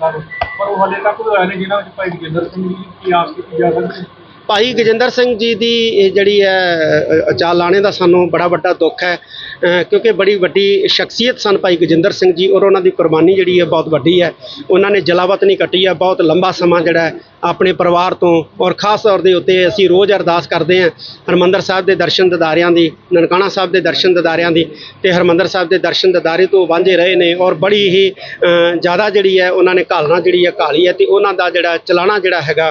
ਪਰ ਉਹ ਹਲੇ ਤੱਕ ਹੋਇਆ ਨਹੀਂ ਜਿਹਨਾਂ ਵਿੱਚ ਭਾਈ ਜਗਿੰਦਰ ਸਿੰਘ ਜੀ ਕੀ ਆਸ ਕੀਤੀ ਜਾ ਸਕਦੀ? ਭਾਈ ਗਜਿੰਦਰ ਸਿੰਘ ਜੀ ਦੀ ਇਹ ਜਿਹੜੀ ਹੈ ਅ, ਲਾਣੇ ਦਾ ਸਾਨੂੰ ਬੜਾ ਵੱਡਾ ਦੁੱਖ ਹੈ ਕਿਉਂਕਿ ਬੜੀ ਵੱਡੀ ਸ਼ਖਸੀਅਤ ਸਨ ਭਾਈ ਗਜਿੰਦਰ ਸਿੰਘ ਜੀ ਔਰ ਉਹਨਾਂ ਦੀ ਕੁਰਬਾਨੀ ਜਿਹੜੀ ਹੈ ਬਹੁਤ ਵੱਡੀ ਹੈ। ਉਹਨਾਂ ਨੇ ਜਲਾਵਤ ਨਹੀਂ ਕੱਟੀ ਹੈ ਬਹੁਤ ਲੰਬਾ ਸਮਾਂ ਜਿਹੜਾ ਆਪਣੇ ਪਰਿਵਾਰ ਤੋਂ ਔਰ ਖਾਸ ਤੌਰ ਦੇ ਉੱਤੇ ਅਸੀਂ ਰੋਜ਼ ਅਰਦਾਸ ਕਰਦੇ ਹਾਂ ਹਰਮੰਦਰ ਸਾਹਿਬ ਦੇ ਦਰਸ਼ਨ ਦਿਦਾਰਿਆਂ ਦੀ ਨਨਕਾਣਾ ਸਾਹਿਬ ਦੇ ਦਰਸ਼ਨ ਦਿਦਾਰਿਆਂ ਦੀ ਤੇ ਹਰਮੰਦਰ ਸਾਹਿਬ ਦੇ ਦਰਸ਼ਨ ਦਿਦਾਰੇ ਤੋਂ ਵਾਂਝੇ ਰਹੇ ਨੇ ਔਰ ਬੜੀ ਹੀ ਜ਼ਿਆਦਾ ਜਿਹੜੀ ਹੈ ਉਹਨਾਂ ਨੇ ਘਾਲਣਾ ਜਿਹੜੀ ਹੈ ਘਾਲੀ ਹੈ ਤੇ ਉਹਨਾਂ ਦਾ ਜਿਹੜਾ ਚਲਾਣਾ ਜਿਹੜਾ ਹੈਗਾ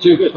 ਠੀਕ ਹੈ